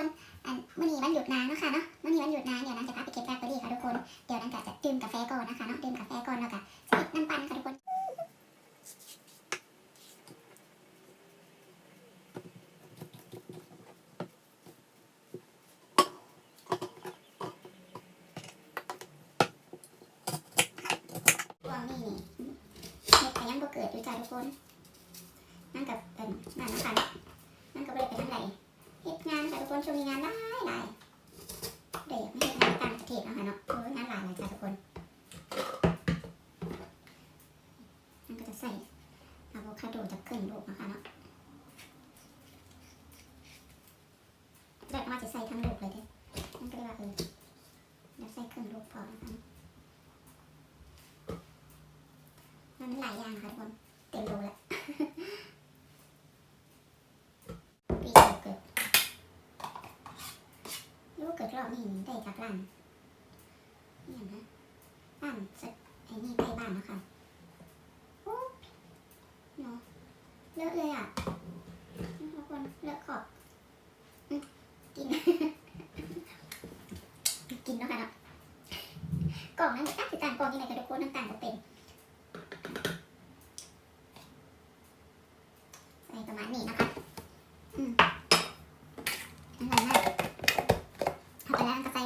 คนอันมื่อนี้วันหยุดนางเนาะค่ะเนาะมื่อนี้วันหยุดนางเดี๋ยวนางจะพาไปเก็บแบล็คเบอรี่ค่ะทุกคน เดี๋ยวนางก็จะดื่มกาแฟก่อนนะคะเนาะดื่มกาแฟก่อนแล้วก็ใส่น้ำปั่นค่ะทุกคนช่วงนี้นี่เฮ็ดไปยังบ่เกิดอยู่จ้าทุกคนกับเป็นนั่นนะคะนั่นก็บ่ไปทางไหนเฮ็ดงานค่ะทุกคนช่วงนี้งานหลายหลายเดี๋ยวไม่เฮ็ดงานต่างประเทศเนาะค่ะเนาะโอ้ยงานหลายเลยจ้าทุกคนนั่นก็จะใส่อะโวคาโดจากครึ่งลูกนะคะเนาะแรกว่าจะใส่ทั้งลูกเลยเด้นั่นก็เลยว่าเออเดี๋ยวใส่ครึ่งลูกพอนะคะ มันหลายอย่างค่ะทุกคนเต็มรูแล้วปีเกิดโยเกิดรอบนี้ได้จากร้านนี่นะร้านสักไอ้นี่ใกล้บ้านนะคะโอ้เนาะเลอะเลยอะทุกคนเลอะขอบกิน กินเนาะค่ะเนาะกล่องนั้นก็คือต่างกล่องยังไงกับทุกคนน้ำตาลก็เป็น ใส่ประมาณนี้นะคะ อืมอร่อยมากทำไปแล้วก็ใส่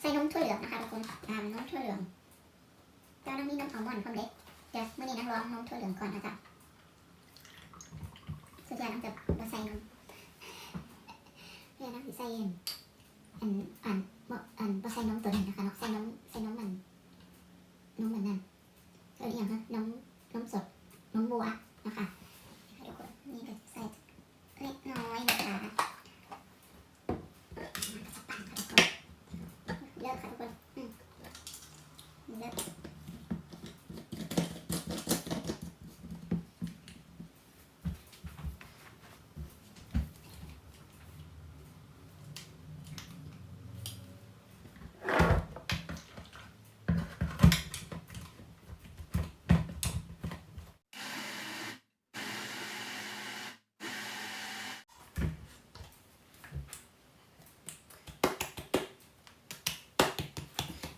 ใส่นมถั่วเหลืองนะคะทุกคนอ่านมถั่วเหลืองแล้ว น้ำมีนมอัลมอนด์ความเด็กเดี๋ยวมื่อนี้นักร้องนมถั่วเหลืองก่อนนะจ๊ะสุดท้ายน้องจะมาใส่นมเรียนน้ำจะใส่อันอันบอันมาใส่นมตัวนั้นนะคะเนาะใส่นมใส่นมมันนมมันนั่นเอออย่างคะนมนมสดนมบัวนะคะ ทุกคนนี่ก็ใส่เล็กน้อยนะคะเลิกค่ะทุกคนอืมเลิก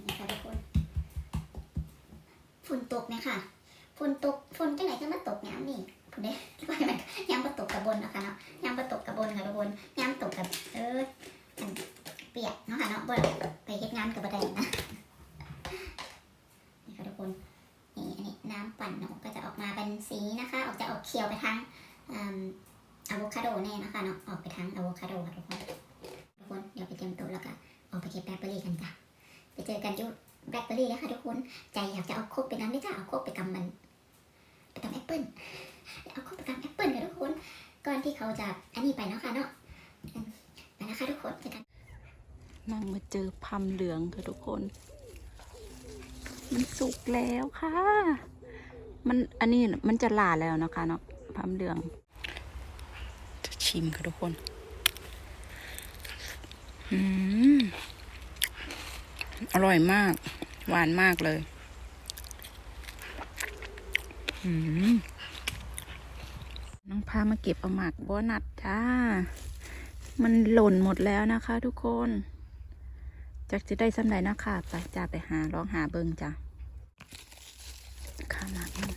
นี่ค่ะทุกคนฝน ตกไหมค่ะฝนตกฝนจังไหนก็มาตกน้ำนี่ฝนเด้ปล่ยมันย้ำมาตกกับบนนะคะเนาะย้ำมาตกกับบนค่ะทุกคนย้ำตกกับเออเปียกเนาะค่ะเนาะบ่ไปเฮ็ดงานกับบันไดนะนี่ค่ะทุกคนนี่อันนี้น้ำปั่นเนาะก็จะออกมาเป็นสีนะคะ ออกจะออกเขียวไปทางอะโวคาโดแน่นะคะเนาะออกไปทางอะโวคาโดค่ะทุกคนทุกคนเดี๋ยวไปเตรียมตัวแล้วก็ออกไปเก็บแบล็คเบอร์รี่กันจ้ะไปเจอกันที่ แบล็คเบอร์รี่แล้วค่ะทุกคน ใจอยากจะเอาโคกไปนั้นไม่จ้าเอาโคกไปกำมัน ไปกำแอปเปิ้ลเอาโคกไปกำแอปเปิ้ลค่ะทุกคน ก่อนที่เขาจะอันนี้ไปเนาะค่ะเนาะไปนะคะทุกคนเจอกันนั่งมาเจอพรมเหลืองค่ะทุกคน มันสุกแล้วค่ะ มันอันนี้มันจะหลาแล้วนะคะเนาะพรมเหลือง จะชิมค่ะทุกคน อืม อร่อยมาก หวานมากเลยน้องพามาเก็บเอาหมากบัวนัดจ้า มันหล่นหมดแล้วนะคะทุกคนจากจะได้สำไหนนะค่ะไปจ้าไปหาลองหาเบิงจ้าข้าหมากนี่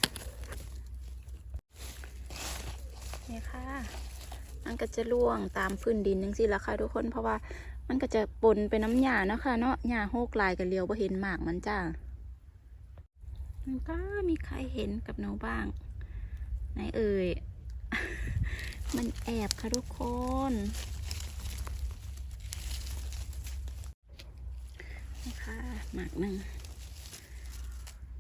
นี่ค่ะมันก็จะล่วงตามพื้นดินนึงสิละค่ะทุกคนเพราะว่า มันก็จะปนเป็นน้ำหยาเนาะค่ะเนาะหญ้าโฮกลายกับเลียวบ่เห็นหมากมันจ้ามันก็มีใครเห็นกับหนูบ้างไหนเอ่ย มันแอบค่ะทุกคนนี่ค่ะหมากหนึ่ง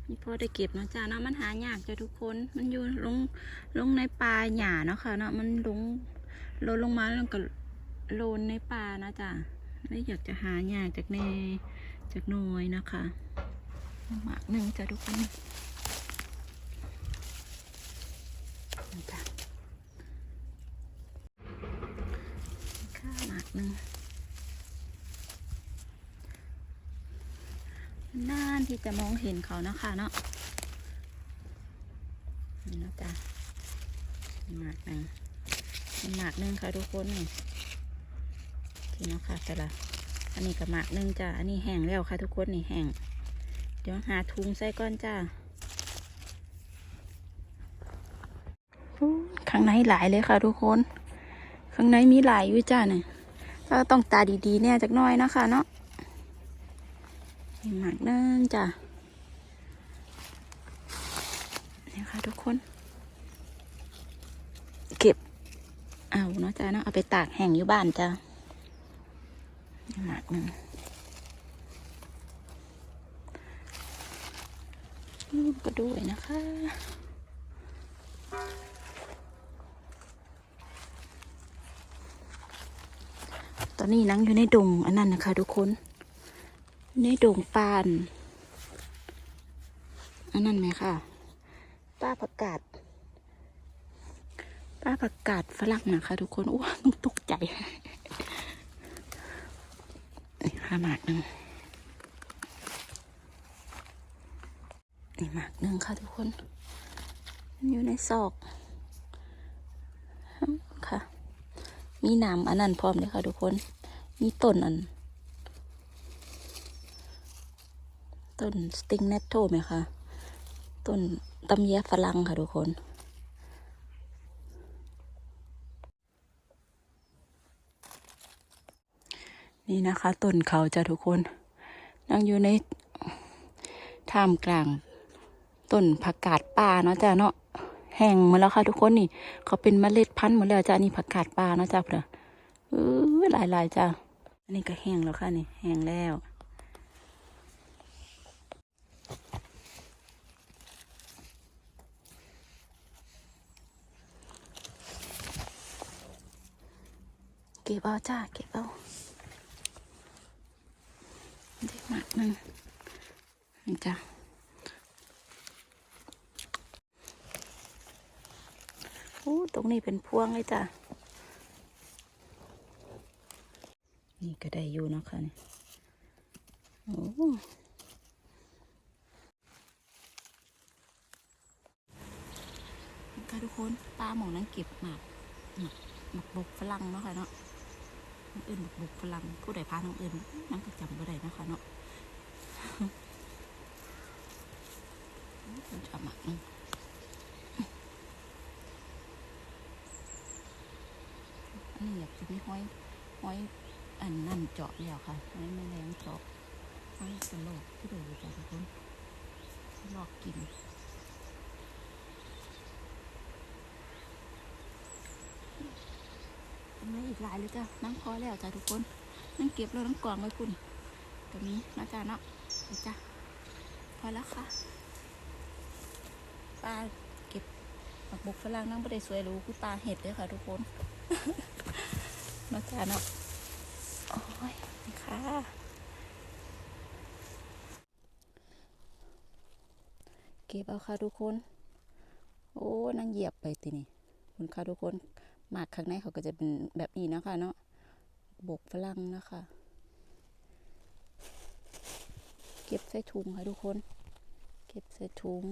นี่พอได้เก็บเนาะจ้าเนาะมันหายากจ้ะทุกคน มันอยู่ลงลงในป่าหญ้าเนาะค่ะเนาะมันลงลนลงมาแล้วก็ โลนในป่านะจ้ะไม่อยากจะหาหยาจากในจากน่อยนะคะหมากหนึ่งจ้ะทุกคนนี่จ้ะนี่ค่ะหมากหนึ่งน่านที่จะมองเห็นเขานะคะเนาะนี่นะจ๊ะหมากหนึ่งหมากหนึ่งค่ะทุกคนนี่ โอเคนี่เนาะค่ะแต่ละอันนี้ก็หมากนึงจ้าอันนี้แห้งแล้วค่ะทุกคนนี่แห้งเดี๋ยวหาถุงใส่ก้อนจ้าข้างในหลายเลยค่ะทุกคน ข้างในมีหลายอยู่จ้าเนี่ยก็ต้องตาดีๆเนี่ยจักน้อยนะคะเนาะหมากนึงจ้านี่ค่ะทุกคน เก็บเอาเนาะจ้าเนาะเอาไปตากแห้งอยู่บ้านจ้า หมากหนึ่งลูกก็ด้วยนะคะตอนนี้นั่งอยู่ในดงอันนั้นนะคะ ทุกคน ในดงปาน อันนั้นไหมค่ะป้าผักกาดป้าผักกาดฝรั่งนะคะ ทุกคนอ้วต้องตกใจ หมากหนึ่งนี่หมากนึ่งค่ะทุกคนมันอยู่ในซอกค่ะ มีน้ำอันนั้นพร้อมเลยค่ะทุกคน มีต้นอัน ต้นสติงเนตโตไหมคะ ต้นตำแยฝรั่งค่ะทุกคน นี่นะคะต้นเขาจะทุกคน นั่งอยู่ในท่ามกลางต้นผักกาดป่าเนาะจ้ะเนาะแห้งหมดแล้วค่ะทุกคนนี่ เขาเป็นเมล็ดพันธุ์หมดแล้วจ้ะนี่ผักกาดป่าเนาะจ้ะเพื่อเออหลายหลายๆจ้ะอันนี้ก็แห้งแล้วค่ะนี่แห้งแล้วเก็บเอาจ้าเก็บเอา เด็กมากนึงนี่จ้าโอ้ตรงนี้เป็นพวงเลยจ้านี่ก็ได้อยู่นะคะนี่โอ้ค่ะทุกคนปลาหมองนั้นเก็บหมากหมากหมากบกฝรั่งเนาะค่ะเนาะ เอิญบุกพลังผู้ใดพาน้องเอิญนั่งก็จำบ่ได้นะคะเนาะมันชอบมากนึงอันนี้อยากจะมีห้อยห้อยอันนั่นเจาะแล้วค่ะห้อยแมลงเจาะห้อยกระโหลกที่เดูจ้ะทุกคนลอกกิน ไม่อีก หลายเลยจ้ะนั่งพอแล้วจ้ะทุกคนนั่งเก็บแล้วนั่งกองไว้คุณก็มีนะจ้ะเนาะจ้ะพอแล้วค่ะปลาเก็บผักบุกฝรั่งนั่งไม่ได้สวยรู้คือปลาเห็ดเลยค่ะ ทุกคนนะจ้ะเนาะโอ้ยค่ะเก็บเอาค่ะทุกคน โอ้นั่งเหยียบไปทีนี่คุณค่ะทุกคน หมากข้างในเขาก็จะเป็นแบบนี้นะคะเนาะบกฝรั่งนะคะ เก็บใส่ถุงค่ะทุกคน เก็บใส่ถุง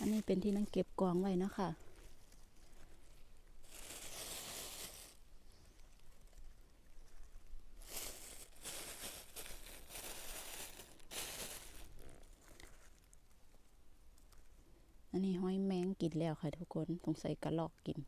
อันนี้เป็นที่นั่งเก็บกองไว้นะคะ อันนี้ห้อยแมง กินแล้วค่ะทุกคนสงสัยกระลอกกิน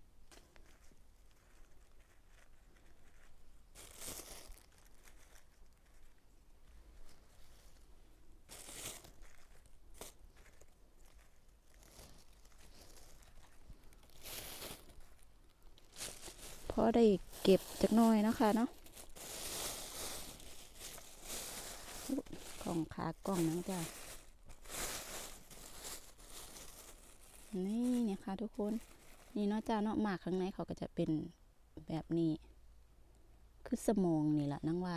พอได้เก็บจากหน้อยนะคะเนาะกล่องขากล่องนะจ้ะ นี่เนี่ยค่ะทุกคน นี่เนาะจ้าเนาะหมากข้างในเขาก็จะเป็นแบบนี้ คือสมองนี่แหละนังว่า